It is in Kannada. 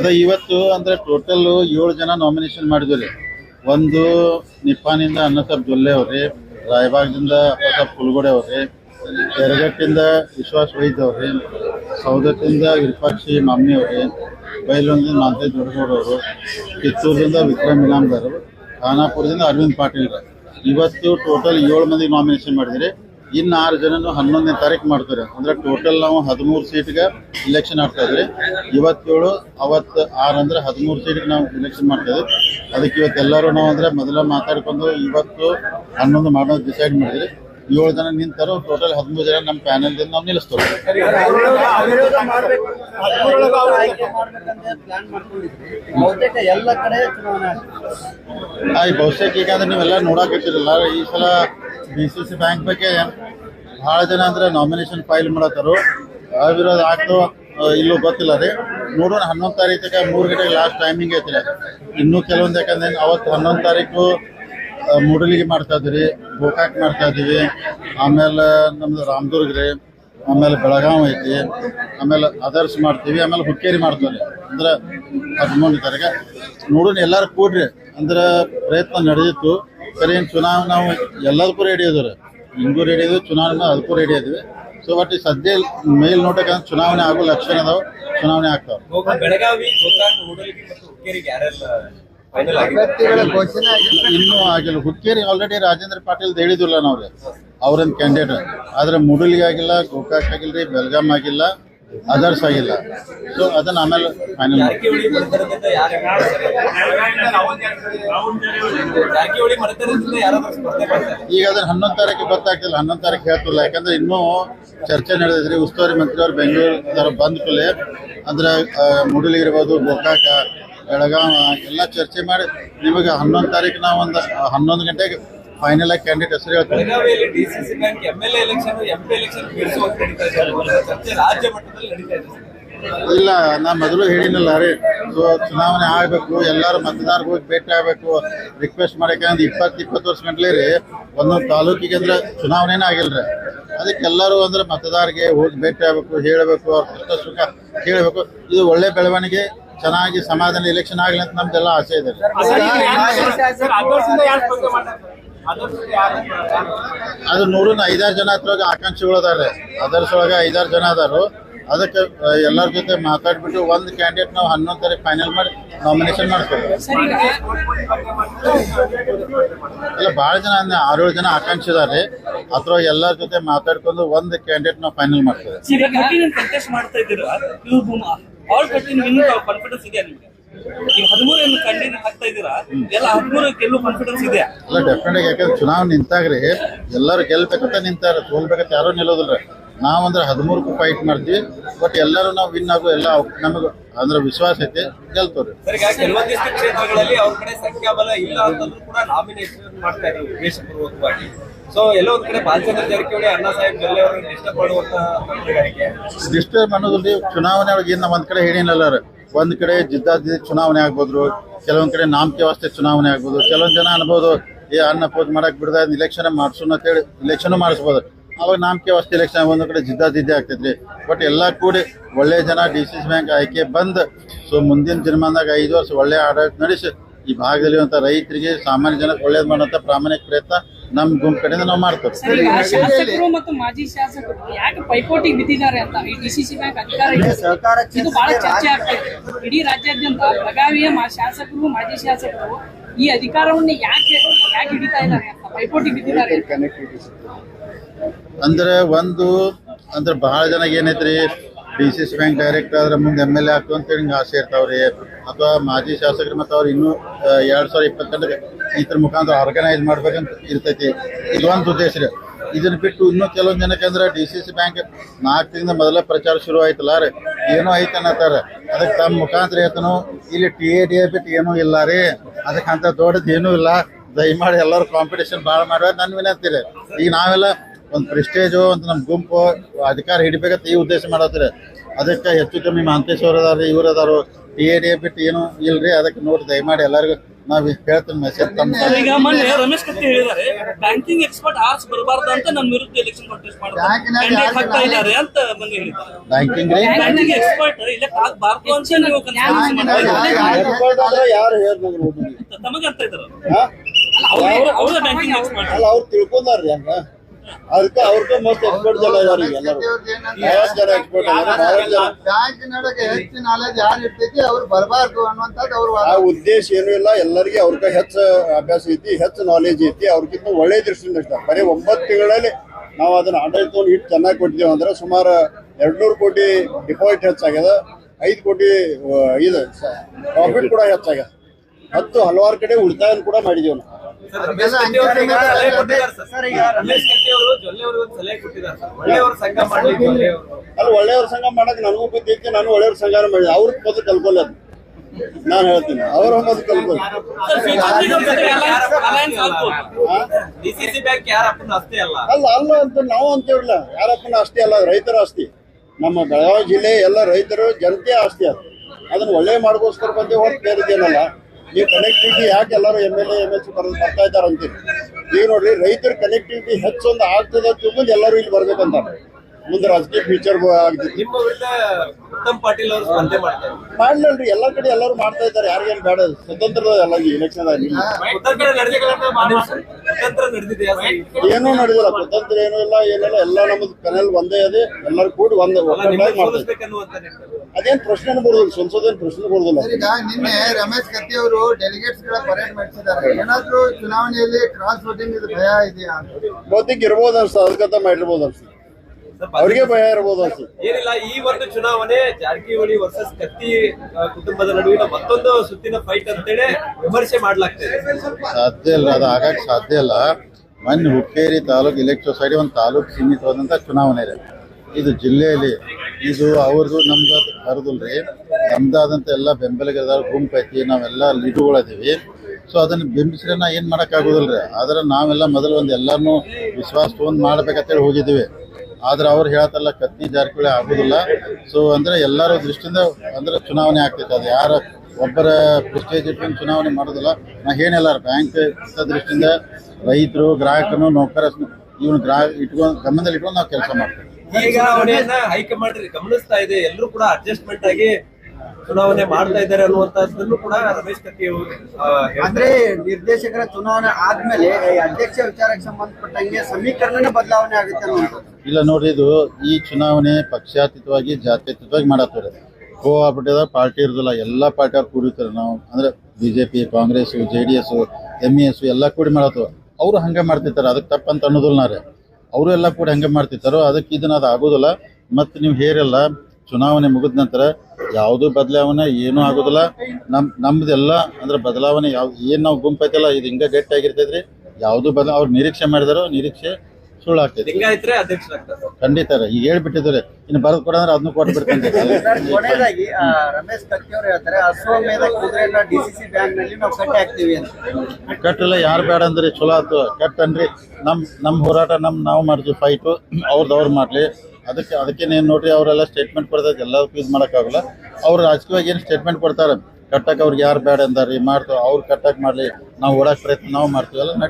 ಅದ ಇವತ್ತು ಅಂದ್ರೆ ಟೋಟಲ್ ಏಳು ಜನ ನಾಮಿನೇಷನ್ ಮಾಡಿದ್ವಿ ಒಂದು ನಿಪ್ಪಾನಿಂದ ಅನ್ನಸಬ್ ಜೊಲ್ಲೆ ಅವ್ರಿ ರಾಯಬಾಗದಿಂದ ಅಪ್ಪಸಬ್ ಕುಲ್ಗೋಡೆ ಅವ್ರಿ ಯರಗಟ್ಟಿಂದ ವಿಶ್ವಾಸ್ ವೈದ್ ಅವ್ರಿ ಸೌದತ್ತಿಂದ ವಿರೂಪಾಕ್ಷಿ ಮಾಮ್ನಿ ಅವ್ರಿ ಬೈಲೂರಿಂದ ಮಾತೆ ದೊಡ್ಡಗೌಡ ಅವರು ಕಿತ್ತೂರಿಂದ ವಿಕ್ರಮ್ ಇನಾಮ್ದಾರ್ ಖಾನಾಪುರದಿಂದ ಅರವಿಂದ್ ಪಾಟೀಲ್ ಇವತ್ತು ಟೋಟಲ್ ಏಳು ಮಂದಿ ನಾಮಿನೇಷನ್ ಮಾಡಿದ್ರಿ ಇನ್ನು ಆರು ಜನನು ಹನ್ನೊಂದನೇ ತಾರೀಕು ಮಾಡ್ತಾರೆ. ಅಂದ್ರೆ ಟೋಟಲ್ ನಾವು ಹದಿಮೂರು ಸೀಟ್ಗೆ ಇಲೆಕ್ಷನ್ ಆಗ್ತಾ ಇದ್ರಿ ಇವತ್ತೇಳು, ಅವತ್ತು ಆರು ಅಂದ್ರೆ ಹದಿಮೂರು ಸೀಟ್ಗೆ ನಾವು ಇಲೆಕ್ಷನ್ ಮಾಡ್ತಾ ಇದ್ವಿ ಅದಕ್ಕೆ ಇವತ್ತು ಎಲ್ಲರೂ ನಾವು ಅಂದ್ರೆ ಮೊದಲ ಮಾತಾಡ್ಕೊಂಡು ಇವತ್ತು ಹನ್ನೊಂದು ಮಾಡೋದು ಡಿಸೈಡ್ ಮಾಡಿದ್ರಿ. ಏಳು ಜನ ನಿಂತರು ಟೋಟಲ್ ಹದಿಮೂರು ಜನ ನಮ್ಮ ಪ್ಯಾನೆಲ್ ದಿಂದ ನಾವು ನಿಲ್ಲಿಸ್ತೇವೆ. ಈ ಬಹುಶಃ ಈಗ ಅಂದ್ರೆ ನೀವೆಲ್ಲ ನೋಡಾಕತ್ತಿರಲ್ಲ ಈ ಸಲ ಬಿ ಸಿ ಸಿ ಬ್ಯಾಂಕ್ ಬಗ್ಗೆ ಬಹಳ ಜನ ಅಂದ್ರೆ ನಾಮಿನೇಷನ್ ಫೈಲ್ ಮಾಡತ್ತಾರು. ಅವಿರೋಧ ಆಗ್ತೋ ಇಲ್ಲೂ ಗೊತ್ತಿಲ್ಲ ರೀ ನೋಡೋಣ ಹನ್ನೊಂದು ತಾರೀಕಿಗೆ ಮೂರು ಗಂಟೆಗೆ ಲಾಸ್ಟ್ ಟೈಮಿಂಗ್ ಐತಿ. ಇನ್ನೂ ಕೆಲವೊಂದು ಯಾಕಂದ್ರೆ ಅವತ್ತು ಹನ್ನೊಂದು ತಾರೀಕು ಮೂಡಲಿಗೆ ಮಾಡ್ತಾ ಇದ್ರಿ ಗೋಕಾಕ್ ಮಾಡ್ತಾ ಇದೀವಿ ಆಮೇಲೆ ನಮ್ದು ರಾಮದುರ್ಗ ರೀ ಆಮೇಲೆ ಬೆಳಗಾವ್ ಐತಿ, ಆಮೇಲೆ ಅದರ್ಸ್ ಮಾಡ್ತೀವಿ, ಆಮೇಲೆ ಹುಕ್ಕೇರಿ ಮಾಡ್ತೀವಿ. ಅಂದ್ರೆ ಹದಿಮೂರನೇ ತಾರೀಕು ನೋಡೋಣ, ಎಲ್ಲಾರು ಕೂಡ್ರಿ. ಅಂದ್ರೆ ಪ್ರಯತ್ನ ನಡೆದಿತ್ತು. ಸರಿ ಏನು ಚುನಾವಣೆ, ನಾವು ಎಲ್ಲದಕ್ಕೂ ರೆಡಿ ಇದ್ದಾರೆ ಹಿಂಗೂ ರೆಡಿ ಇದ್ವಿ, ಚುನಾವಣೆ ಅದಕ್ಕೂ ರೆಡಿ ಇದ್ವಿ. ಸೊ ಬಟ್ ಈ ಸದ್ಯ ಮೇಲ್ ನೋಟಕ್ಕೆ ಚುನಾವಣೆ ಆಗೋ ಲಕ್ಷಣ ಅದಾವ, ಚುನಾವಣೆ ಆಗ್ತಾವ. ಅಭ್ಯರ್ಥಿಗಳ ಘೋಷಣೆ ಆಗಿಲ್ಲ ಇನ್ನೂ ಆಗಿಲ್ಲ. ಹುಕ್ಕೇರಿ ಆಲ್ರೆಡಿ ರಾಜೇಂದ್ರ ಪಾಟೀಲ್ ಹೇಳಿದಿಲ್ಲ ನಾವ್ರಿ. ಅವ್ರನ್ನ ಕ್ಯಾಂಡಿಡೇಟ್ ಆದ್ರೆ ಮುಡುಲಿ ಆಗಿಲ್ಲ ಗೋಕಾಕ್ ಆಗಿಲ್ಲ ರೀ ಬೆಲ್ಗಾಮ್ ಆಗಿಲ್ಲ ಅದರ್ಸ್ ಆಗಿಲ್ಲ. ಸೊ ಅದನ್ನ ಆಮೇಲೆ ಫೈನಲ್ ಈಗ ಅದ್ರ ಹನ್ನೊಂದು ತಾರೀಕು ಗೊತ್ತಾಗ್ತಿಲ್ಲ. ಹನ್ನೊಂದು ತಾರೀಕು ಹೇಳ್ತಿಲ್ಲ. ಯಾಕಂದ್ರೆ ಇನ್ನೂ ಚರ್ಚೆ ನಡೆದಿದ್ರಿ ಉಸ್ತುವಾರಿ ಮಂತ್ರಿ ಅವ್ರು ಬೆಂಗಳೂರು ಬಂದ ಕೂಡಲೇ. ಅಂದ್ರೆ ಇರ್ಬೋದು ಗೋಕಾಕ ಬೆಳಗಾವ ಎಲ್ಲ ಚರ್ಚೆ ಮಾಡಿ ನಿಮಗೆ ಹನ್ನೊಂದು ತಾರೀಕು ನಾವು ಒಂದು ಹನ್ನೊಂದು ಗಂಟೆಗೆ ಫೈನಲ್ ಆಗಿ ಕ್ಯಾಂಡಿಡೇಟ್ ಹೆಸರು ಇದೆ. ಇಲ್ಲ ನಾ ಮೊದಲು ಹೇಳಿನಲ್ಲ ರೀ ಸೊ ಚುನಾವಣೆ ಆಗಬೇಕು ಎಲ್ಲರೂ ಮತದಾರರಿಗೆ ಹೋಗಿ ಭೇಟಿ ಆಗಬೇಕು ರಿಕ್ವೆಸ್ಟ್ ಮಾಡಕ್ಕೆ ಅಂದ್ರೆ ಇಪ್ಪತ್ತು ಇಪ್ಪತ್ತು ವರ್ಷ ಗಂಟಲೇ ರೀ ಒಂದೊಂದು ತಾಲೂಕಿಗೆ ಅಂದ್ರೆ ಚುನಾವಣೆನೇ ಆಗಿಲ್ಲ ರೀ. ಅದಕ್ಕೆ ಎಲ್ಲರೂ ಅಂದ್ರೆ ಮತದಾರರಿಗೆ ಹೋಗಿ ಭೇಟಿ ಆಗಬೇಕು ಹೇಳಬೇಕು ಅವ್ರ ಕಷ್ಟ ಸುಖ ಕೇಳಬೇಕು. ಇದು ಒಳ್ಳೆ ಬೆಳವಣಿಗೆ ಚೆನ್ನಾಗಿ ಸಮಾಧಾನ ಎಲೆಕ್ಷನ್ ಆಗಲಿ ಅಂತ ನಮ್ದೆಲ್ಲ ಆಸೆ ಇದೆ. ರೀ. ಅದು ನೂರು ಐದಾರು ಜನ ಹತ್ರ ಆಕಾಂಕ್ಷಿಗಳು ಅದಾರೆ ಅದರ್ಸ್ ಒಳಗೆ ಐದಾರು ಜನ ಅದಾರು ಅದಕ್ಕೆ ಎಲ್ಲರ ಜೊತೆ ಮಾತಾಡ್ಬಿಟ್ಟು ಒಂದು ಕ್ಯಾಂಡಿಡೇಟ್ ನಾವು ಹನ್ನೊಂದು ತಾರೀಕು ಫೈನಲ್ ಮಾಡಿ ನಾಮಿನೇಷನ್ ಮಾಡ್ತೇವೆ. ಇಲ್ಲ ಭಾಳ ಜನ ಅಂದ್ರೆ ಆರೇಳು ಜನ ಆಕಾಂಕ್ಷಿ ಇದಾರೆ. ಅದ್ರ ಎಲ್ಲರ ಜೊತೆ ಮಾತಾಡ್ಕೊಂಡು ಒಂದು ಕ್ಯಾಂಡಿಡೇಟ್ ನಾವು ಫೈನಲ್ ಮಾಡ್ತೇವೆ. ಈಗ ಕಠಿಣ ಕಂಟೆಸ್ಟ್ ಮಾಡ್ತಾ ಇದ್ದೀರಾ ನೀವು ಆಲ್ ಕಠಿಣ ಇನ್ನೂ ಕಾನ್ಫಿಡೆನ್ಸ್ ಇದೆ ನಿಮ್ಗೆ ಈಗ ಹಾಕ್ತಾ ಇದ್ದೀರಾ? ಎಲ್ಲ ಹದಿಮೂರಕ್ಕೆ ಎಲ್ಲೂ ಕಾನ್ಫಿಡೆನ್ಸ್ ಇದೆಯಾ? ಅಲ್ಲ ಡೆಫಿನೆಟ್ ಯಾಕಂದ್ರೆ ಚುನಾವಣೆ ನಿಂತಾಗ್ರಿ ಎಲ್ಲರೂ ಗೆಲ್ಬೇಕಂತ ನಿಂತಾರ ಸೋಲ್ಬೇಕಂತ ಯಾರೂ ನಿಲ್ಲೋದಿಲ್ಲ ನಾವಂದ್ರೆ ಹದಿಮೂರಕ್ಕೂ ಫೈಟ್ ಮಾಡ್ತೀವಿ ಬಟ್ ಎಲ್ಲರೂ ನಾವು ವಿನ್ ಆಗು ಎಲ್ಲ ನಮಗೆ ಅಂದ್ರೆ ವಿಶ್ವಾಸ ಐತಿ ಗೆಲ್ತವ್ರಿ. ಕೆಲವೊಂದಿಷ್ಟು ಕ್ಷೇತ್ರಗಳಲ್ಲಿ ಅವ್ರ ಕಡೆ ಸಂಖ್ಯಾಬಲ ಇಲ್ಲ ಅಂತಂದ್ರೂ ಕೂಡ ನಾಮಿನೇಷನ್ ಮಾಡ್ತಾ ಇದ್ರು ಉದ್ದೇಶಪೂರ್ವಕವಾಗಿ ಸೊ ಎಲ್ಲೋ ಒಂದ್ ಕಡೆ ಬಾಲಚಂದ್ರ ಜಾರಕಿಹೊಳಿ, ಅಣ್ಣಾ ಸಾಹೇಬ್ ಜೊಲ್ಲೆ ಡಿಸ್ಟರ್ಬ್ ತಂತ್ರಗಾರಿಕೆ ಡಿಸ್ಟರ್ಬ್ ಅನ್ನೋದ್ರಲ್ಲಿ ಚುನಾವಣೆ ಒಳಗೆ ಏನು ಒಂದ್ ಕಡೆ ಹೇಳಿನಲ್ಲ ಒಂದ್ ಕಡೆ ಜಿದ್ದಾಜಿದ್ದ ಚುನಾವಣೆ ಆಗ್ಬೋದು, ಕೆಲವೊಂದ್ ಕಡೆ ನಾಮಕೆ ವ್ಯವಸ್ಥೆ ಚುನಾವಣೆ ಆಗ್ಬೋದು. ಕೆಲವೊಂದ್ ಜನ ಅನ್ಬೋದು, ಏ ಅನ್ನ ಪೋಜ್ ಮಾಡಕ್ ಬಿಡದ ಇಲೆಕ್ಷನ್ ಮಾಡ್ಸೋಣ ಅಂತೇಳಿ ಇಲೆಕ್ಷನ್ ಮಾಡಿಸ್ಬೋದು. ಅವಾಗ ನಾಮಕೆ ವಾಸ್ತೆ ಇಲೆಕ್ಷನ್ ಒಂದ್ ಕಡೆ ಜಿದ್ದಾಜಿದ್ದೆ ಆಗ್ತೈತ್ರಿ. ಬಟ್ ಎಲ್ಲಾ ಕೂಡಿ ಒಳ್ಳೆ ಜನ ಡಿ ಸಿ ಸಿ ಬ್ಯಾಂಕ್ ಆಯ್ಕೆ ಬಂದ್ ಸೊ ಮುಂದಿನ ದಿನಮಾನದಾಗ ಐದು ವರ್ಷ ಒಳ್ಳೆ ಆಡಳಿತ ನಡೆಸಿ, ಈ ಭಾಗದಲ್ಲಿ ರೈತರಿಗೆ, ಸಾಮಾನ್ಯ ಜನಕ್ಕೆ ಒಳ್ಳೇದು ಮಾಡುವಂತ ಪ್ರಾಮಾಣಿಕ ಪ್ರಯತ್ನ ನಮ್ ಗುಂಪು ಕಡೆಯಿಂದ ನಾವು ಮಾಡ್ತೇವೆ ಶಾಸಕರು ಮತ್ತು ಮಾಜಿ ಶಾಸಕರು ಯಾಕೆ ಪೈಪೋಟಿಗೆ ಬಿದ್ದಿದ್ದಾರೆ ಅಂತ? ಈ ಡಿಸಿಸಿ ಬ್ಯಾಂಕ್ ಅಧಿಕಾರ ಇದೆ. ಇದು ಬಹಳ ಚರ್ಚೆ ಆಗ್ತಾ ಇದೆ ಇಡೀ ರಾಜ್ಯಾದ್ಯಂತ ಬೆಳಗಾವಿಯ ಮಾ ಶಾಸಕರು ಮಾಜಿ ಶಾಸಕರು ಈ ಅಧಿಕಾರವನ್ನು ಯಾಕೆ ಯಾಕೆ ಹಿಡಿತಾ ಇದ್ದಾರೆ ಅಂತ? ಪೈಪೋಟಿ ಬಿದ್ದಿದ್ದಾರೆ ಅಂತ. ಅಂದ್ರೆ ಒಂದು ಅಂದ್ರೆ ಬಹಳ ಜನ ಏನೈತ್ರಿ D C C bank direct ಆದ್ರೆ ಮುಂದೆ ಎಂ ಎಲ್ ಎ ಆಗ್ತು ಅಂತೇಳಿ ಹಿಂಗೆ ಆಸೆ ಇರ್ತಾವ್ರಿ. ಅಥವಾ ಮಾಜಿ ಶಾಸಕರು ಮತ್ತು ಅವ್ರು ಇನ್ನೂ ಎರಡ್ ಸಾವಿರ ಇಪ್ಪತ್ತೆಂಟಕ್ಕೆ ಇದ್ರ ಮುಖಾಂತರ ಆರ್ಗನೈಸ್ ಮಾಡ್ಬೇಕಂತ ಇರ್ತೈತಿ. ಇದೊಂದು ಉದ್ದೇಶ ರೀ. ಇದನ್ನ ಬಿಟ್ಟು ಇನ್ನೂ ಕೆಲವೊಂದು ಜನಕ್ಕೆ ಅಂದ್ರೆ ಡಿ ಸಿ ಸಿ ಬ್ಯಾಂಕ್ ನಾಲ್ಕು ತಿಂಗಳ ಮೊದಲ ಪ್ರಚಾರ ಶುರು ಆಯ್ತಲ್ಲ ರೀ. ಏನೋ ಐತೆ ಅನ್ನತ್ತಾರ. ಅದಕ್ಕೆ ತಮ್ಮ ಮುಖಾಂತರ ಹೇಳ್ತಾನು, ಇಲ್ಲಿ ಟಿ ಎ ಡಿ ಎ ಬಿಟ್ಟು ಏನೂ ಇಲ್ಲ ರೀ. ಅದಕ್ಕೆ ಅಂತ ಏನೂ ಇಲ್ಲ. ದಯಮಾಡಿ ಎಲ್ಲರೂ ಕಾಂಪಿಟೇಷನ್ ಭಾಳ ಮಾಡುವ ನನ್ನ ವಿನಂತಿ ರೀ. ಈಗ ನಾವೆಲ್ಲ ಒಂದು ಪ್ರೆಸ್ಟೇಜು ಒಂದು ನಮ್ಮ ಗುಂಪು ಅಧಿಕಾರ ಹಿಡಿಬೇಕಂತ ಈ ಉದ್ದೇಶ ಮಾಡತ್ತೀರಿ ಅದಕ್ಕೆ ಹೆಚ್ಚು ಕಮ್ಮಿ ಮಾಂತೇಶ್ವರ ಅದಾರ ಇವ್ರು ಅದಾರು. ಟಿ ಎ ಡಿ ಬಿಟ್ಟು ಏನು ಇಲ್ರಿ. ಅದಕ್ಕೆ ನೋಡಿ ದಯಮಾಡಿ ಎಲ್ಲರಿಗೂ ನಾವ್ ಹೇಳ್ತೇನೆ ಮೆಸೇಜ್ ಈಗ ಮೊನ್ನೆ ರಮೇಶ್ ಕತ್ತಿ ಹೇಳಿದ್ದಾರೆ ಬ್ಯಾಂಕಿಂಗ್ ಎಕ್ಸ್ಪರ್ಟ್ ಆರ್ಸ್ ಬರಬಾರ್ದು ಅಂತ ನಮ್ಮ ವಿರುದ್ಧ ಎಲೆಕ್ಷನ್ ಕಾಂಟೆಸ್ಟ್ ಮಾಡ್ತಾರೆ ಹಾಕ್ತಾ ಇದ್ದಾರೆ ಅಂತ ಮೊನ್ನೆ ಹೇಳಿದ್ದಾರೆ. ಬ್ಯಾಂಕಿಂಗ್ ರೀ? ಬ್ಯಾಂಕಿಂಗ್ ಎಕ್ಸ್ಪರ್ಟ್ ಇಲೆಕ್ಟ್ ಆಗ್ಬಾರ್ದು ಅಂತ ನೀವು ತಮಗೆ ಅಂತ ಇದ್ದಾರೆ ಅವ್ರ ಬ್ಯಾಂಕಿಂಗ್ ಎಕ್ಸ್ಪರ್ಟ್ ಅಲ್ಲ ಅವ್ರು ತಿಳ್ಕೊಂಡಾರ್ರಿ ಹಂಗ. ಅದಕ್ಕ ಅವ್ರಿಗೆ ಮಸ್ತ್ ಎಕ್ಸ್ಪರ್ಟ್ ಜನ ಇದಾರೆ ಎಲ್ಲರೂ. ಬಹಳಷ್ಟು ಜನ ಎಕ್ಸ್ಪರ್ಟ್ ಬ್ಯಾಂಕಿನೊಳಗೆ ಹೆಚ್ಚು ನಾಲೆಜ್ ಯಾರು ಇರ್ತೈತಿ ಅವ್ರು ಬರಬಾರ್ದು ಅನ್ನುವಂಥದ್ದು ಅವ್ರ ಆ ಉದ್ದೇಶ ಏನು ಇಲ್ಲ ಎಲ್ಲರಿಗೆ ಅವ್ರಿಗೆ ಹೆಚ್ಚು ಅಭ್ಯಾಸ ಐತಿ ಹೆಚ್ಚು ನಾಲೆಜ್ ಐತಿ ಅವ್ರಿಗಿಂತ ಒಳ್ಳೆ ದೃಷ್ಟಿಯಿಂದ ಇಷ್ಟ ಬರೀ ಒಂಬತ್ತು ತಿಂಗಳಲ್ಲಿ ನಾವು ಅದನ್ನ ಆಡಳಿತವನ್ನು ಇಟ್ಟು ಚೆನ್ನಾಗಿ ಕೊಟ್ಟಿದ್ದೇವೆ ಅಂದ್ರೆ ಸುಮಾರು ಎರಡ್ನೂರು ಕೋಟಿ ಡಿಪಾಸಿಟ್ ಹೆಚ್ಚಾಗ್ಯದ ಐದು ಕೋಟಿ ಇದು ಪ್ರಾಫಿಟ್ ಕೂಡ ಹೆಚ್ಚಾಗ್ಯದ. ಹತ್ತು ಹಲವಾರು ಕಡೆ ಉಳಿತಾಯ ಕೂಡ ಮಾಡಿದೀವಿ ನಾವು. ಸರ್, ರಮೇಶ್ ಕತ್ತಿ ಅವ್ರಿಗೆ ಈಗ ಸಲಹೆ ಕೊಟ್ಟಿದ್ದಾರೆ ಸರ್. ಸರ್, ಈಗ ರಮೇಶ್ ಕತ್ತಿ ಅವರು ಜೊಲ್ಲೆ ಅವ್ರಿಗೆ ಸಲಹೆ ಕೊಟ್ಟಿದ್ದಾರೆ ಸರ್. ಒಳ್ಳೆಯವ್ರ ಸಂಘ ಮಾಡ್ಲಿ ಜೊಲ್ಲೆ ಅವರು ಅಲ್ಲಿ ಒಳ್ಳೆಯವ್ರ ಸಂಘ ಮಾಡಕ್ ನನಗೂ ಬುದ್ಧಿ ಐತಿ ನಾನು ಒಳ್ಳೆಯವ್ರ ಸಂಘ ಮಾಡಿದೆ. ಅವ್ರ ಮೊದಲು ಕಲ್ಕೊಲ್ಲ ನಾನು ಹೇಳ್ತೀನಿ ಅವ್ರ ಮೊದಲು ಕಲ್ಕೊಲ್ಲ ಅಲ್ಲ? ಅಲ್ಲ? ಅಂತ ನಾವು ಅಂತ ಹೇಳಿಲ್ಲ. ಯಾರಪ್ಪನ ಆಸ್ತಿ ಅಲ್ಲ ರೈತರ ಆಸ್ತಿ ನಮ್ಮ ಬೆಳಗಾವಿ ಜಿಲ್ಲೆ ಎಲ್ಲ ರೈತರು ಜನತೆ ಆಸ್ತಿ ಅದು. ಅದನ್ನ ಒಳ್ಳೆ ಮಾಡ್ಕೋಸ್ಕರ ಬಂದೇ ಹೊರತು ಬೇರೆದೇನಲ್ಲ ಈ ಕನೆಕ್ಟಿವಿಟಿ ಯಾಕೆ ಎಲ್ಲರೂ M L A M L C ಬರೋದು ಬರ್ತಾ ಇದ್ದಾರೆ ಅಂತೀರಿ? ಈಗ ನೋಡ್ರಿ, ರೈತರ ಕನೆಕ್ಟಿವಿಟಿ ಹೆಚ್ಚೊಂದು ಆಗ್ತದೆ ತಿಳ್ಕೊಂಡು ಎಲ್ಲರೂ ಇಲ್ಲಿ ಬರ್ಬೇಕಂತಾರೆ ಮುಂದೆ ರಾಜಕೀಯ ಫ್ಯೂಚರ್ ಆಗ್ತೈತಿ ನಿಮ್ಮ ವಿರುದ್ಧ ಉತ್ತಮ್ ಪಾಟೀಲ್ ಅವರು ಸ್ಪರ್ಧೆ ಮಾಡ್ತಾರೆ. ಮಾಡ್ಲಲ್ರಿ ಎಲ್ಲಾ ಕಡೆ ಎಲ್ಲರೂ ಮಾಡ್ತಾ ಇದ್ದಾರೆ ಯಾರಿಗೇನು ಬೇಡ ಸ್ವತಂತ್ರ ಎಲ್ಲ ಎಲೆಕ್ಷನ್ ಉತ್ತರ ಕಡೆ ನಡೆದಿದೆ ಸ್ವತಂತ್ರ ನಡೆದಿದೆಯಾ ಸರ್? ಏನೂ ನಡೆದಿಲ್ಲ ಸ್ವತಂತ್ರ ಏನೂ ಇಲ್ಲ ಏನಿಲ್ಲ ಎಲ್ಲ ನಮ್ದು ಕನೆಲ್ ಒಂದೇ ಅದೇ ಎಲ್ಲರೂ ಕೂಡಿ ಒಂದೇ ಒಟ್ಟಾಗಿ ಮಾಡ್ತಾರೆ ಅದೇನ್ ಪ್ರಶ್ನೆ ಬರುದಿಲ್ಲ ಸಂಸದೇನ್ ಪ್ರಶ್ನೆ ಬರುದಿಲ್ಲ ಈಗ ನಿನ್ನೆ ರಮೇಶ್ ಕತ್ತಿ ಅವರು ಡೆಲಿಗೇಟ್ಸ್ಗಳ ಪರೇಡ್ ಮಾಡಿಸಿದ್ದಾರೆ. ಏನಾದ್ರೂ ಚುನಾವಣೆಯಲ್ಲಿ ಕ್ರಾಸ್ ವೋಟಿಂಗ್ ಇದು ಭಯ ಇದೆಯಾ? ಬಹುತೇಕ ಇರ್ಬೋದು ಅನ್ಸ ಅದಕ್ಕಂತ ಮಾಡಿರ್ಬೋದು ಅನ್ಸ ಸರ್, ಅವ್ರಿಗೆ ಭಯ ಇರಬಹುದು ಏನಿಲ್ಲ ಈ ಒಂದು ಚುನಾವಣೆ ಜಾರಕಿಹೊಳಿ ವರ್ಸಸ್ ಕತ್ತಿ ಕುಟುಂಬದ ನಡುವಿನ ಮತ್ತೊಂದು ಸುತ್ತಿನ ಫೈಟ್ ಅಂತೇಳಿ ವಿಮರ್ಶೆ ಮಾಡ್ಲಾಗ್ತದೆ ಸಾಧ್ಯ ಇಲ್ಲ ಅದು ಆಗಕ್ಕೆ ಸಾಧ್ಯ ಇಲ್ಲ. ಮೊನ್ನೆ ಹುಕ್ಕೇರಿ ತಾಲೂಕು ಇಲೆಕ್ಟ್ ಸೈಡ್ ಒಂದು ತಾಲೂಕು ಸೀಮಿತವಾದಂಥ ಚುನಾವಣೆ ಇದೆ. ಇದು ಜಿಲ್ಲೆಯಲ್ಲಿ ಇದು ಅವ್ರದ್ದು ನಮ್ದು ಹರಿದಿಲ್ಲ ರೀ ನಮ್ದಾದಂಥ ಎಲ್ಲ ಬೆಂಬಲಿಗರ ಗುಂಪು ಐತಿ ನಾವೆಲ್ಲ ಲೀಡುಗಳದೀವಿ ಸೊ ಅದನ್ನ ಬಿಂಬಿಸಿದ್ರೆ ನಾ ಏನು ಮಾಡೋಕ್ಕಾಗೋದಿಲ್ಲ ರೀ ಆದ್ರೆ ನಾವೆಲ್ಲ ಮೊದಲು ಒಂದು ಎಲ್ಲರನ್ನೂ ವಿಶ್ವಾಸ ತೊಗೊಂಡು ಮಾಡ್ಬೇಕಂತೇಳಿ ಹೋಗಿದ್ದೀವಿ. ಆದ್ರೆ ಅವ್ರು ಹೇಳ್ತಲ್ಲ ಕತ್ತಿ ಜಾರಕಿಹೊಳಿ ಆಗುದಿಲ್ಲ. ಸೊ ಅಂದ್ರೆ ಎಲ್ಲರ ದೃಷ್ಟಿಯಿಂದ ಅಂದ್ರೆ ಚುನಾವಣೆ ಆಗ್ತೈತೆ. ಅದು ಯಾರ ಒಬ್ಬರ ಪ್ರೆಸ್ಟೇಜ್ ಇಟ್ಕೊಂಡು ಚುನಾವಣೆ ಮಾಡೋದಿಲ್ಲ. ನಾ ಏನಿಲ್ಲ ಬ್ಯಾಂಕ್ ದೃಷ್ಟಿಯಿಂದ ರೈತರು, ಗ್ರಾಹಕರು ನೌಕರ ಇವನು ಗ್ರಾಹಕ ಇಟ್ಕೊಂಡು ಗಮನದಲ್ಲಿ ಇಟ್ಕೊಂಡು ನಾವು ಕೆಲಸ ಮಾಡ್ತೀವಿ. ಈ ಚುನಾವಣೆಯನ್ನ ಹೈಕಮಾಂಡ್ ಗಮನಿಸ್ತಾ ಇದೆ. ಎಲ್ಲರೂ ಕೂಡ ಅಡ್ಜಸ್ಟ್ಮೆಂಟ್ ಆಗಿ ಚುನಾವಣೆ ಮಾಡ್ತಾ ಇದ್ದಾರೆ ಅನ್ನುವಂತಹದ್ದನ್ನು ಕೂಡ ರಮೇಶ್ ಕತ್ತಿ. ಅಂದ್ರೆ ನಿರ್ದೇಶಕರ ಚುನಾವಣೆ ಆದ್ಮೇಲೆ ಈ ಅಧ್ಯಕ್ಷ ವಿಚಾರಕ್ಕೆ ಸಂಬಂಧಪಟ್ಟಂಗೆ ಸಮೀಕರಣನೇ ಬದಲಾವಣೆ ಆಗುತ್ತೆ ಇಲ್ಲ ನೋಡ್ರಿ ಇದು ಈ ಚುನಾವಣೆ ಪಕ್ಷಾತೀತವಾಗಿ ಜಾತ್ಯತೀತವಾಗಿ ಮಾಡತ್ತಾರೆ ಕೋಆಪರೇಟಿವ್ ಪಾರ್ಟಿ ಇರೋದಿಲ್ಲ ಎಲ್ಲ ಪಾರ್ಟಿ ಅವ್ರು ಕೂಡಿರ್ತಾರೆ ನಾವು. ಅಂದ್ರೆ BJP Congress J D S M E S ಎಲ್ಲ ಕೂಡಿ ಮಾಡತ್ತವ ಅವರು ಹಂಗೆ ಮಾಡ್ತಿರ್ತಾರೆ ಅದಕ್ಕೆ ತಪ್ಪಂತ ಅನ್ನೋದಿಲ್ಲ ನಾರೆ ಅವರು ಎಲ್ಲ ಕೂಡ ಹಂಗೆ ಮಾಡ್ತಿರ್ತಾರೋ ಅದಕ್ಕೆ ಇದನ್ನ ಅದು ಆಗೋದಿಲ್ಲ. ಮತ್ತು ನೀವು ಹೇರಲ್ಲ ಚುನಾವಣೆ ಮುಗಿದ ನಂತರ ಯಾವುದೂ ಬದಲಾವಣೆ ಏನೂ ಆಗೋದಿಲ್ಲ. ನಮ್ ನಮ್ದೆಲ್ಲ ಅಂದ್ರೆ ಬದಲಾವಣೆ ಯಾವ ಏನು ನಾವು ಗುಂಪೈತಲ್ಲ ಇದು ಹಿಂಗೆ ಗಟ್ಟಿಯಾಗಿರ್ತೈತ್ರಿ ಯಾವುದು ಬದಲ ಅವ್ರು ನಿರೀಕ್ಷೆ ಮಾಡಿದಾರೋ ನಿರೀಕ್ಷೆ ಸುಳ್ಳು ಆಗ್ತೈತಿ ಲಿಂಗಾಯತ್ರೆ ಅಧ್ಯಕ್ಷರಾಗ್ತಾರೆ. ಖಂಡಿತ ರೀ. ಈಗ ಹೇಳ್ಬಿಟ್ಟಿದ್ದಾರೆ. ಇನ್ನು ಬರೆದು ಕೊಡಂದ್ರೆ ಅದನ್ನು ಕೊಟ್ಟು ಬಿಡ್ತೇನೆ. ಸರ್, ಕೊನೆಯದಾಗಿ ಆ, ರಮೇಶ್ ಕತ್ತಿ ಅವರು ಹೇಳ್ತಾರೆ ಅಶ್ವಮೇಧ ಕುದುರೆನ ಡಿಸಿಸಿ ಬ್ಯಾಂಕ್ನಲ್ಲಿ ನಾವು ಕಟ್ಟಿ ಹಾಕ್ತೀವಿ ಅಂತ. ಕಟ್ಟಲ್ಲ ಯಾರು ಬೇಡ ಅಂದ್ರೆ ಚಲೋ ಆಯ್ತು ಕಟ್ ಅನ್ರಿ ನಮ್ ನಮ್ಮ ಹೋರಾಟ ನಮ್ ನಾವು ಮಾಡ್ತೀವಿ. ಫೈಟು. ಅವ್ರದ್ದು ಅವ್ರು ಮಾಡ್ಲಿ. ಅದಕ್ಕೆ ಅದಕ್ಕೆ ನೀನು ನೋಡ್ರಿ ಅವರೆಲ್ಲ ಸ್ಟೇಟ್ಮೆಂಟ್ ಕೊಡ್ತಾರೆ, ಎಲ್ಲದಕ್ಕೂ ಇದು ಮಾಡೋಕ್ಕಾಗಲ್ಲ. ಅವ್ರು ರಾಜಕೀಯವಾಗಿ ಏನು ಸ್ಟೇಟ್ಮೆಂಟ್ ಕೊಡ್ತಾರೆ? ಕಟ್ಟಕ್ಕೆ ಅವ್ರಿಗೆ ಯಾರು ಬೇಡ ಅಂದಾರಿ? ಮಾಡ್ತಾರೆ ಅವ್ರು ಕಟ್ಟಕ್ಕೆ ಮಾಡಲಿ. ನಾವು ಓಡಕ್ಕೆ ಪ್ರಯತ್ನ ನಾವು ಮಾಡ್ತೀವಲ್ಲ ನಡಿ